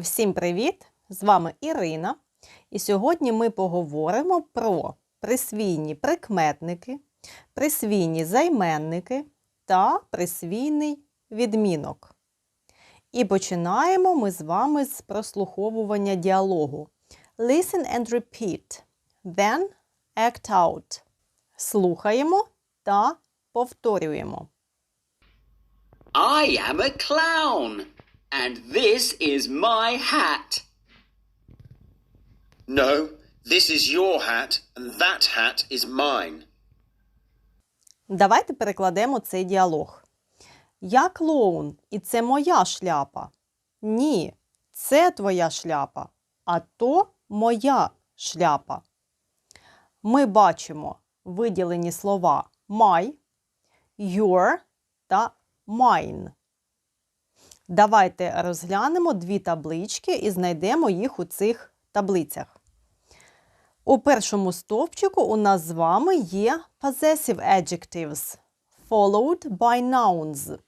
Всім привіт! З вами Ірина. І сьогодні ми поговоримо про присвійні прикметники, присвійні займенники та присвійний відмінок. І починаємо ми з вами з прослуховування діалогу. Listen and repeat. Then act out. Слухаємо та повторюємо. I am a clown, and this is my hat. No, this is your hat, and that hat is mine. Давайте перекладемо цей діалог. Я клоун, і це моя шляпа. Ні, це твоя шляпа, а то моя шляпа. Ми бачимо виділені слова my, your та mine. Давайте розглянемо дві таблички і знайдемо їх у цих таблицях. У першому стовпчику у нас з вами є possessive adjectives, followed by nouns.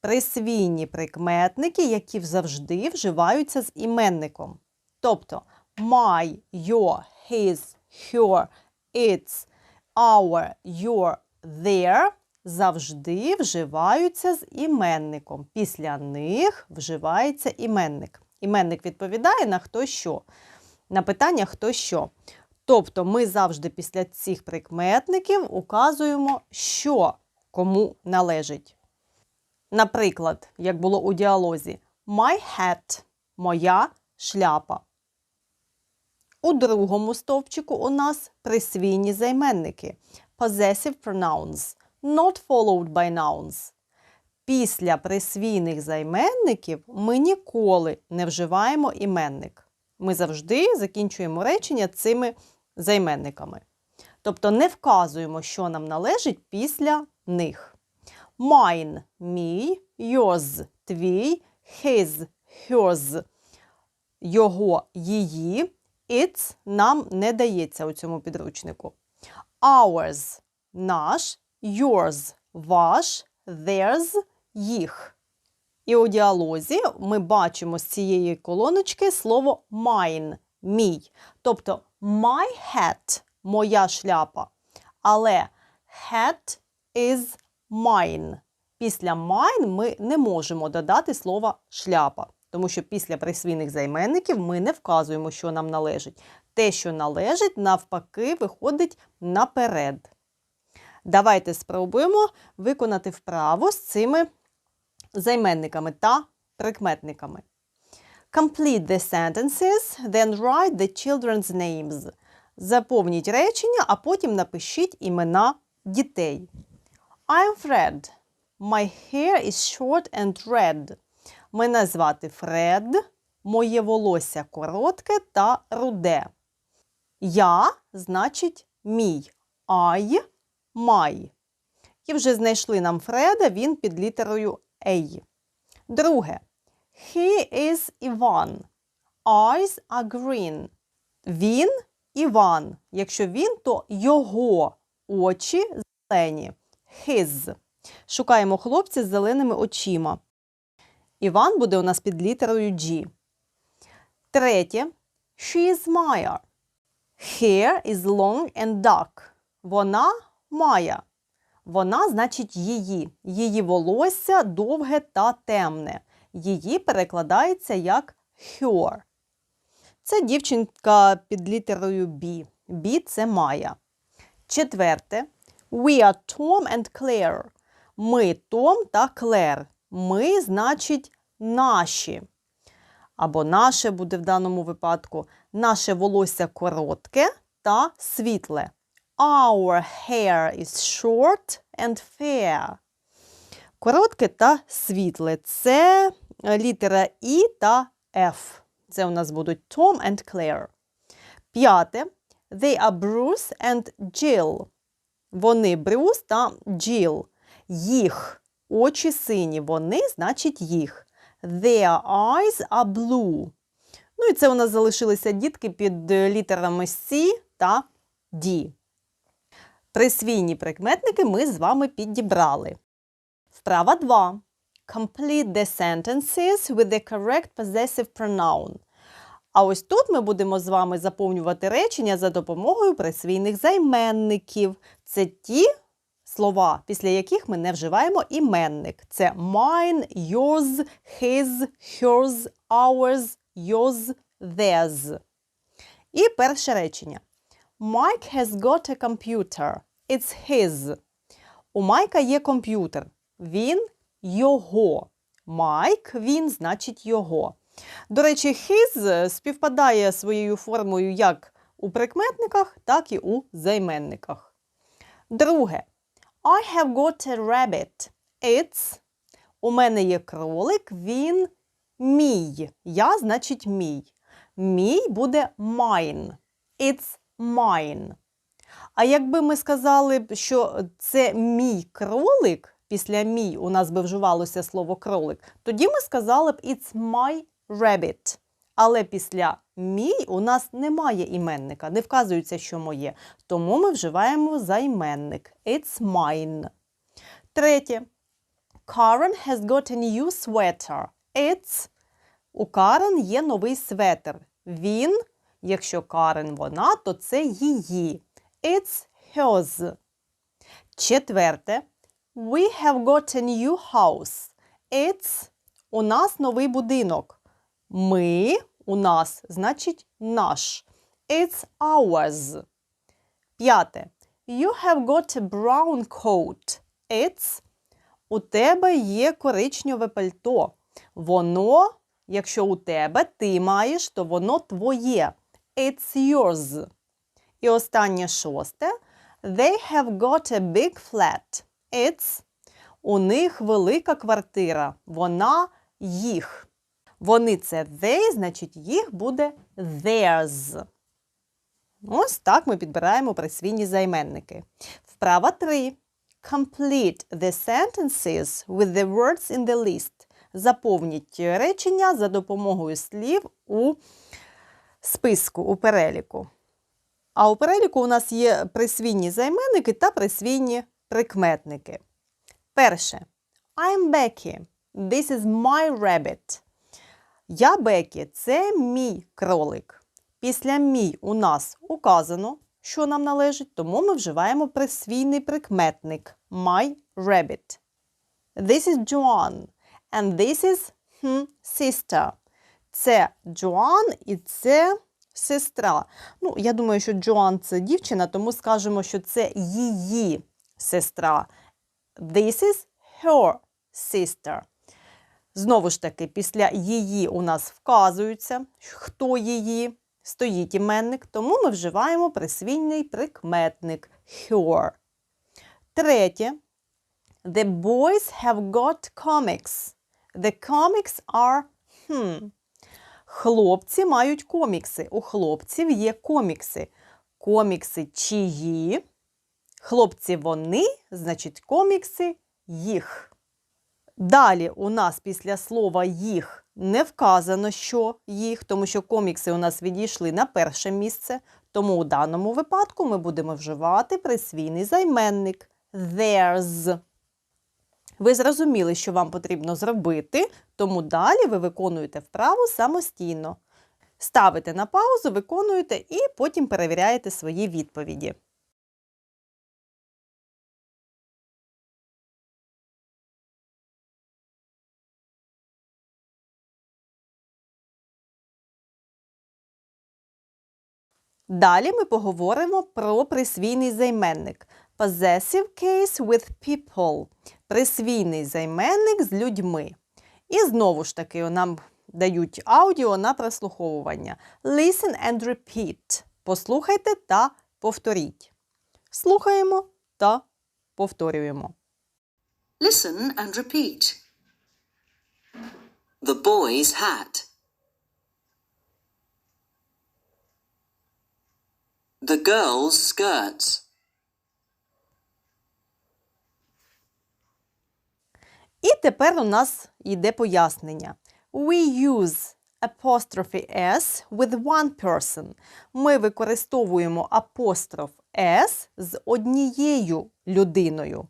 Присвійні прикметники, які завжди вживаються з іменником. Тобто my, your, his, her, its, our, your, their завжди вживаються з іменником. Після них вживається іменник. Іменник відповідає на хто що. На питання хто що. Тобто ми завжди після цих прикметників указуємо, що кому належить. Наприклад, як було у діалозі, My hat моя шляпа. У другому стовпчику у нас присвійні займенники possessive pronouns, not followed by nouns. Після присвійних займенників ми ніколи не вживаємо іменник. Ми завжди закінчуємо речення цими займенниками. Тобто не вказуємо, що нам належить після них. Mine – мій, yours – твій, his – hers – його, її, its нам не дається у цьому підручнику. Ours – наш, yours – ваш, theirs – їх. І у діалозі ми бачимо з цієї колоночки слово mine – мій. Тобто my hat – моя шляпа. Але hat is mine. Після mine ми не можемо додати слово шляпа, тому що після присвійних займенників ми не вказуємо, що нам належить. Те, що належить, навпаки, виходить наперед. Давайте спробуємо виконати вправу з цими займенниками та прикметниками. Complete the sentences, then write the children's names. Заповніть речення, а потім напишіть імена дітей. I'm Fred. My hair is short and red. Мене звати Фред. Моє волосся коротке та руде. Я значить мій. I – my. І вже знайшли нам Фреда, він під літерою A. Друге. He is Іван. Eyes are green. Він Іван. Якщо він, то його очі зелені. His. Шукаємо хлопця з зеленими очима. Іван буде у нас під літерою G. Третє. She is Maya. Hair is long and dark. Вона Майя. Вона значить її. Її волосся довге та темне. Її перекладається як her. Це дівчинка під літерою B. B – це Майя. Четверте. We are Tom and Claire. Ми Том та Клер. Ми значить наші. Або наше буде в даному випадку. Наше волосся коротке та світле. Our hair is short and fair. Коротке та світле. Це літера І та F. Це у нас будуть Tom and Claire. П'яте. They are Bruce and Jill. Вони Брюс та Jill. Їх очі сині. Вони значить їх. Their eyes are blue. Ну і це у нас залишилися дітки під літерами C та D. Присвійні прикметники ми з вами підібрали. Вправа 2. complete the sentences with the correct possessive pronoun. А ось тут ми будемо з вами заповнювати речення за допомогою присвійних займенників. Це ті слова, після яких ми не вживаємо іменник. Це mine, yours, his, hers, ours, yours, theirs. І перше речення. Mike has got a computer. It's his. У Майка є комп'ютер. Він його. Майк, він значить його. До речі, his співпадає своєю формою як у прикметниках, так і у займенниках. Друге. I have got a rabbit. It's. У мене є кролик, він мій. Я значить мій. Мій буде mine. It's mine. А якби ми сказали, що це мій кролик, після мій у нас би вживалося слово кролик, тоді ми сказали б it's my rabbit. Але після мій у нас немає іменника, не вказується, що моє. Тому ми вживаємо займенник. It's mine. Третє. Karen has got a new sweater. It's. У Карен є новий светр. Він, якщо Карен вона, то це її. It's hers. Четверте. We have got a new house. It's. У нас новий будинок. Ми у нас значить наш. It's ours. П'яте. You have got a brown coat. It's. У тебе є коричневе пальто. Воно, якщо у тебе ти маєш, то воно твоє. It's yours. І останнє шосте. They have got a big flat. It's. У них велика квартира. Вона їх. Вони це they, значить їх буде theirs. Ось так ми підбираємо присвійні займенники. Вправа 3. Complete the sentences with the words in the list. Заповніть речення за допомогою слів у списку, у переліку. А у переліку у нас є присвійні займенники та присвійні прикметники. Перше. I'm Becky. This is my rabbit. Я Бекі, це мій кролик. Після мій у нас указано, що нам належить, тому ми вживаємо присвійний прикметник my rabbit. This is Joanne. And this is hmm, sister. Це Джоан і це сестра. Ну, я думаю, що Джоан це дівчина, тому скажемо, що це її сестра. This is her sister. Знову ж таки, після її у нас вказується, хто її, стоїть іменник, тому ми вживаємо присвійний прикметник her. Третє. The boys have got comics. The comics are hmm. Хлопці мають комікси. У хлопців є комікси. Комікси чиї? Хлопці вони, значить, комікси їх. Далі у нас після слова їх не вказано, що їх, тому що комікси у нас відійшли на перше місце. Тому у даному випадку ми будемо вживати присвійний займенник theirs. Ви зрозуміли, що вам потрібно зробити, тому далі ви виконуєте вправу самостійно. Ставите на паузу, виконуєте і потім перевіряєте свої відповіді. Далі ми поговоримо про присвійний займенник. Possessive case with people. Присвійний займенник з людьми. І знову ж таки нам дають аудіо на прослуховування. Listen and repeat. Послухайте та повторіть. Слухаємо та повторюємо. Listen and repeat. The boy's hat. The girl's skirts. І тепер у нас йде пояснення. We use apostrophe S with one person. Ми використовуємо апостроф S з однією людиною.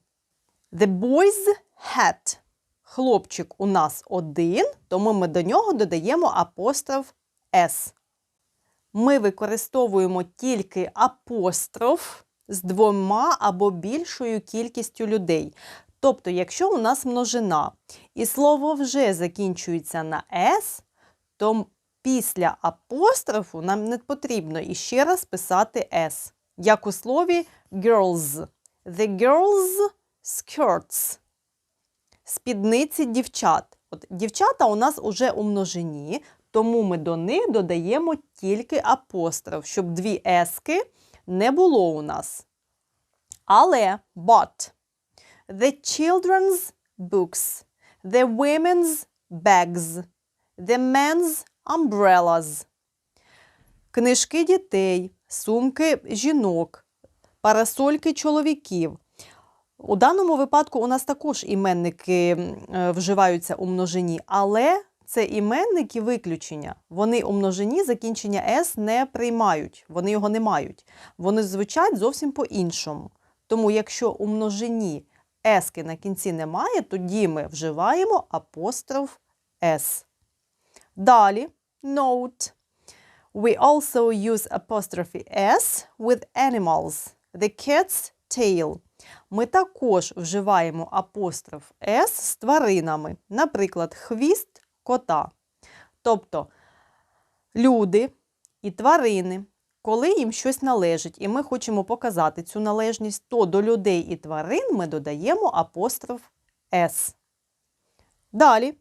The boy's hat. хлопчик у нас один, тому ми до нього додаємо апостроф S. Ми використовуємо тільки апостроф з двома або більшою кількістю людей. Тобто, якщо у нас множина і слово вже закінчується на S, то після апострофу нам не потрібно іще раз писати S. Як у слові girls. The girls skirts. Спідниці дівчат. От дівчата у нас уже у множині, тому ми до них додаємо тільки апостроф, щоб дві ески не було у нас. Але but the children's books, the women's bags, the men's umbrellas. Книжки дітей, сумки жінок, парасольки чоловіків. У даному випадку у нас також іменники е, вживаються у множині, але це іменники виключення. Вони у множині закінчення S не приймають, вони його не мають. Вони звучать зовсім по-іншому. Тому, якщо у множині ески на кінці немає, тоді ми вживаємо апостроф S. Далі note. We also use apostrophe S with animals. The cat's tail. Ми також вживаємо апостроф S з тваринами, наприклад, хвіст кота. Тобто люди і тварини, коли їм щось належить, і ми хочемо показати цю належність, то до людей і тварин ми додаємо апостроф S. Далі.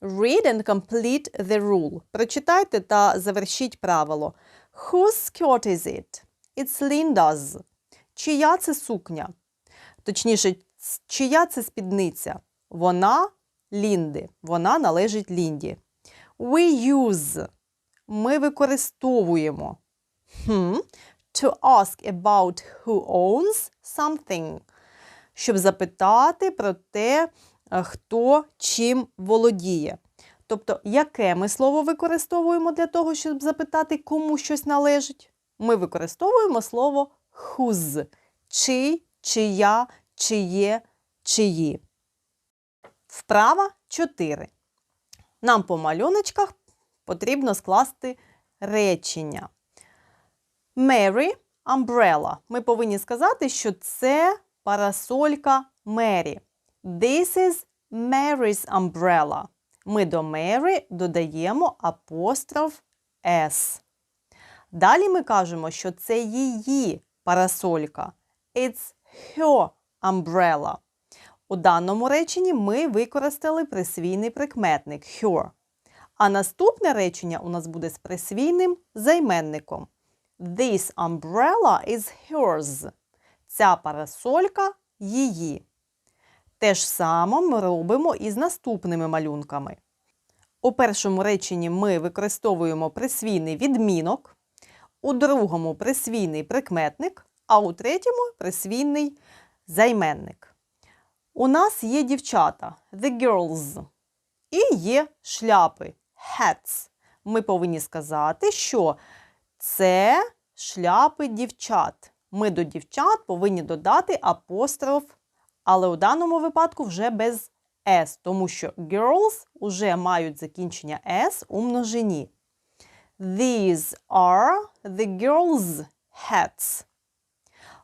Read and complete the rule. Прочитайте та завершіть правило. Whose skirt is it? It's Linda's. Чия це сукня? Точніше, чия це спідниця? Вона Лінди. Вона належить Лінді. We use. Ми використовуємо. Хм. To ask about who owns something. Щоб запитати про те, е, хто чим володіє. Тобто, яке ми слово використовуємо для того, щоб запитати, кому щось належить? Ми використовуємо слово whose. Чий, чия, чиє, чиї. Вправа 4. Нам по малюночках потрібно скласти речення. Mary umbrella. Ми повинні сказати, що це парасолька Мері. This is Mary's umbrella. Ми до Mary додаємо апостроф S. Далі ми кажемо, що це її парасолька. It's her umbrella. У даному реченні ми використали присвійний прикметник her. А наступне речення у нас буде з присвійним займенником. This umbrella is hers. Ця парасолька її. Те ж саме ми робимо і з наступними малюнками. У першому реченні ми використовуємо присвійний відмінок, у другому присвійний прикметник, а у третьому присвійний займенник. У нас є дівчата the girls і є шляпи hats. Ми повинні сказати, що це шляпи дівчат. Ми до дівчат повинні додати апостроф, але у даному випадку вже без S, тому що girls вже мають закінчення S у множині. These are the girls' hats.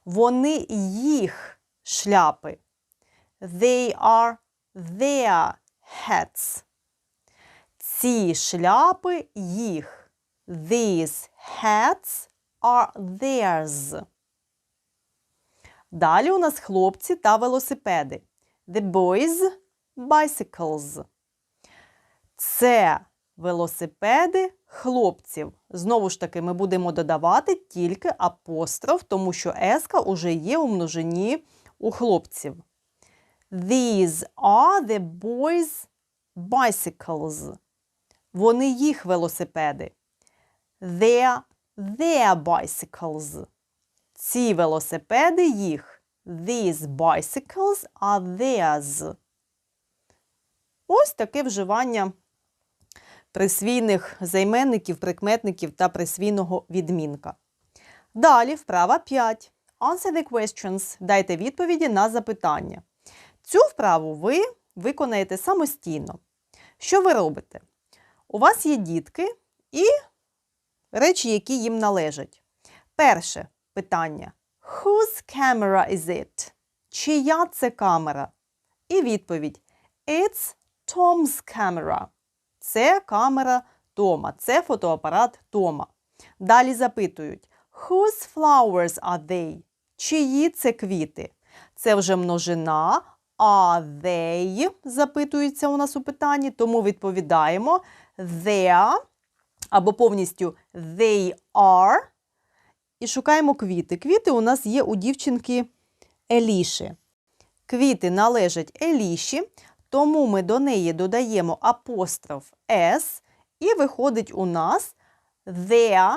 Вони їх шляпи. They are their hats. Ці шляпи їх. These hats are theirs. Далі у нас хлопці та велосипеди. The boys bicycles. Це велосипеди хлопців. Знову ж таки, ми будемо додавати тільки апостроф, тому що еска уже є у множині у хлопців. These are the boys' bicycles. Вони їх велосипеди. They're their bicycles. Ці велосипеди їх. These bicycles are theirs. Ось таке вживання присвійних займенників, прикметників та присвійного відмінка. Далі вправа 5. Answer the questions. Дайте відповіді на запитання. Цю вправу ви виконаєте самостійно. Що ви робите? У вас є дітки і речі, які їм належать. Перше питання: Whose camera is it? Чия це камера? І відповідь: It's Tom's camera. Це камера Тома, це фотоапарат Тома. Далі запитують: Whose flowers are they? Чиї це квіти? Це вже множина. Are they? запитується у нас у питанні, тому відповідаємо their або повністю they are. І шукаємо квіти. Квіти у нас є у дівчинки Еліші. Квіти належать Еліші, тому ми до неї додаємо апостроф S, і виходить у нас their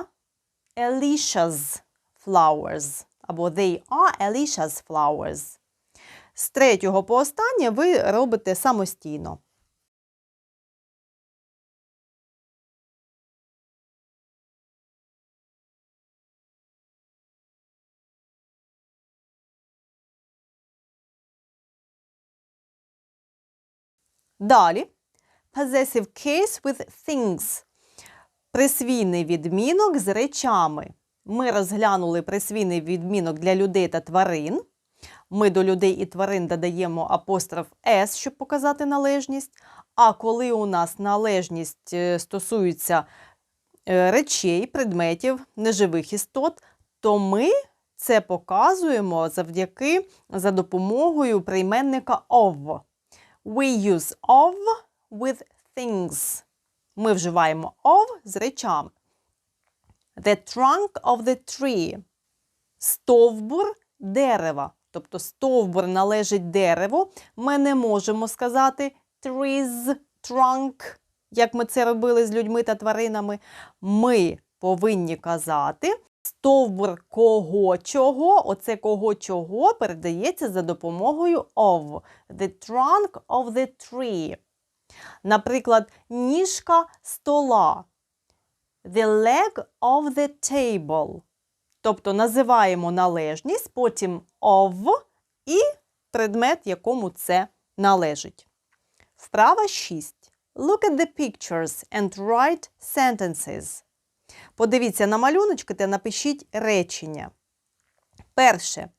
Alicia's flowers. Або they are Alicia's flowers. З третього по останнє ви робите самостійно. Далі. Possessive case with things. Присвійний відмінок з речами. Ми розглянули присвійний відмінок для людей та тварин. Ми до людей і тварин додаємо апостроф S, щоб показати належність. А коли у нас належність е, стосується е, речей, предметів, неживих істот, то ми це показуємо завдяки за допомогою прийменника of. We use of with things. Ми вживаємо of з речами. The trunk of the tree. Стовбур дерева. Тобто стовбур належить дереву. Ми не можемо сказати trees trunk, як ми це робили з людьми та тваринами. Ми повинні казати стовбур кого чого. Оце кого чого передається за допомогою of. The trunk of the tree. Наприклад, ніжка стола. The leg of the table. Тобто називаємо належність, потім of і предмет, якому це належить. Вправа 6. Look at the pictures and write sentences. Подивіться на малюночки та напишіть речення. Перше.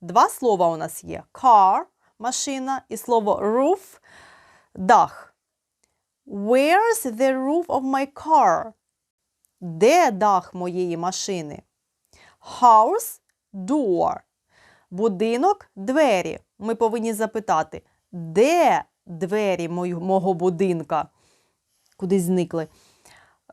Два слова у нас є: car машина і слово roof дах. Where's the roof of my car? Де дах моєї машини? House door. Будинок двері. Ми повинні запитати, де двері мого будинка? Кудись зникли.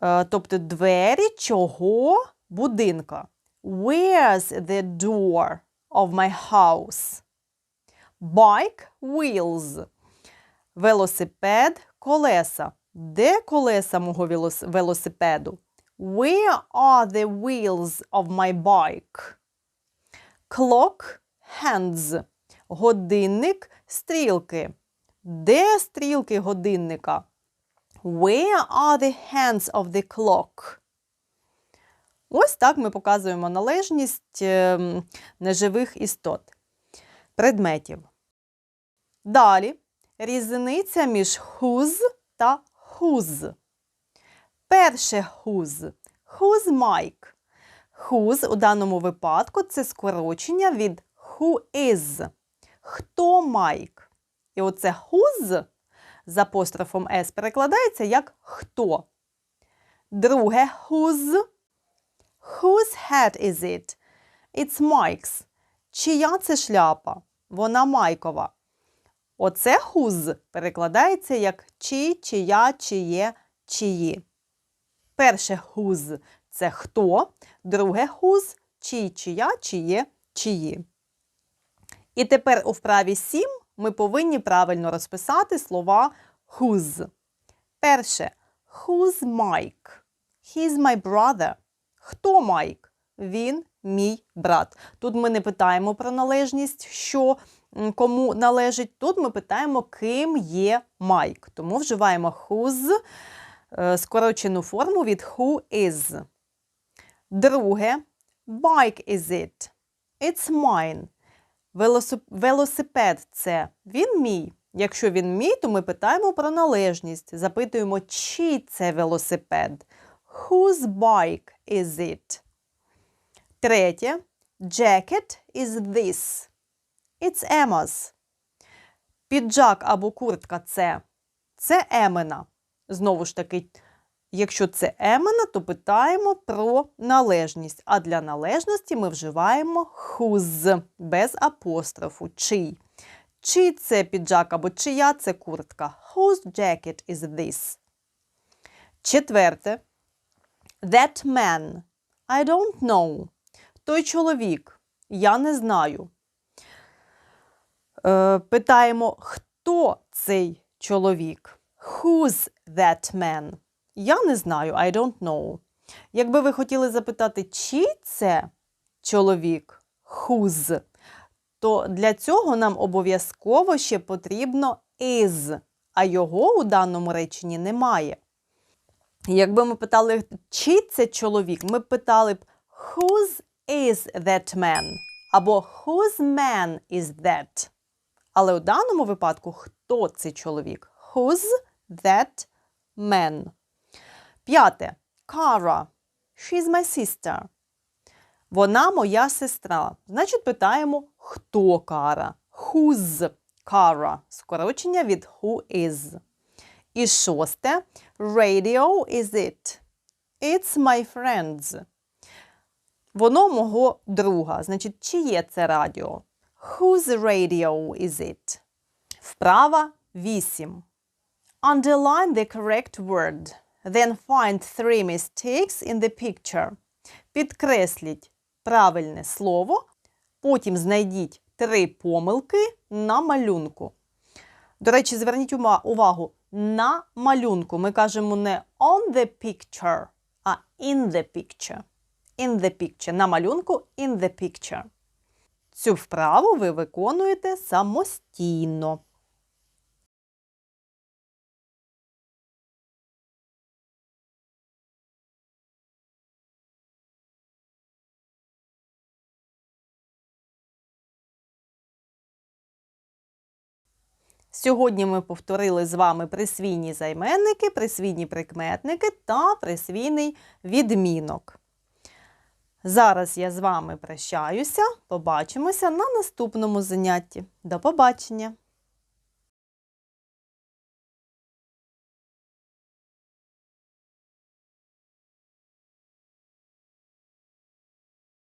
Е, Тобто двері чого будинка? Where's the door of my house? Bike wheels. Велосипед колеса. Де колеса мого велосипеду? Where are the wheels of my bike? Clock hands. Годинник стрілки. Де стрілки годинника? Where are the hands of the clock? Ось так ми показуємо належність ем, неживих істот, предметів. Далі різниця між whose та whose. Перше whose. Whose Mike. Whose у даному випадку це скорочення від who is. Хто Майк? І оце whose з апострофом S перекладається як хто. Друге whose. Whose hat is it? It's Mike's. Чия це шляпа? Вона Майкова. Оце whose перекладається як чий, чия, чиє, чиї. Перше whose – це хто, друге whose – чий, чия, чиє, чиї. І тепер у вправі 7 ми повинні правильно розписати слова whose. Перше who's Mike? He's my brother. Хто Майк? Він мій брат. Тут ми не питаємо про належність, що кому належить. Тут ми питаємо, ким є Майк. Тому вживаємо whose е, скорочену форму від who is. Друге, bike is it. It's mine. Велосип- Велосипед це він мій. Якщо він мій, то ми питаємо про належність. Запитуємо, чий це велосипед. Whose bike is it? Третє. Jacket is this. It's Emma's. Піджак або куртка це. Це Емена. Знову ж таки, якщо це Емена, то питаємо про належність. А для належності ми вживаємо whose без апострофу. Чий. Чий це піджак або чия це куртка? Whose jacket is this? Четверте. That man. I don't know. Той чоловік. Я не знаю. Е, питаємо, хто цей чоловік? Who's that man? Я не знаю, I don't know. Якби ви хотіли запитати, чий це чоловік, whose, то для цього нам обов'язково ще потрібно is, а його у даному реченні немає. Якби ми питали, чий це чоловік, ми б питали б Whose is that man? Або Whose man is that? Але у даному випадку хто цей чоловік? Who's that man? П'яте. Kara. She's my sister. Вона моя сестра. Значить, питаємо, хто Кара? Who's Kara? Скорочення від who is. І шосте. Radio is it. It's my friend's. Воно мого друга. Значить, чиє це радіо? Whose radio is it? Вправа 8. Underline the correct word. Then find three mistakes in the picture. Підкресліть правильне слово, потім знайдіть три помилки на малюнку. До речі, зверніть увагу на малюнку. Ми кажемо не on the picture, а in the picture. In the picture. На малюнку in the picture. Цю вправу ви виконуєте самостійно. Сьогодні ми повторили з вами присвійні займенники, присвійні прикметники та присвійний відмінок. Зараз я з вами прощаюся. Побачимося на наступному занятті. До побачення!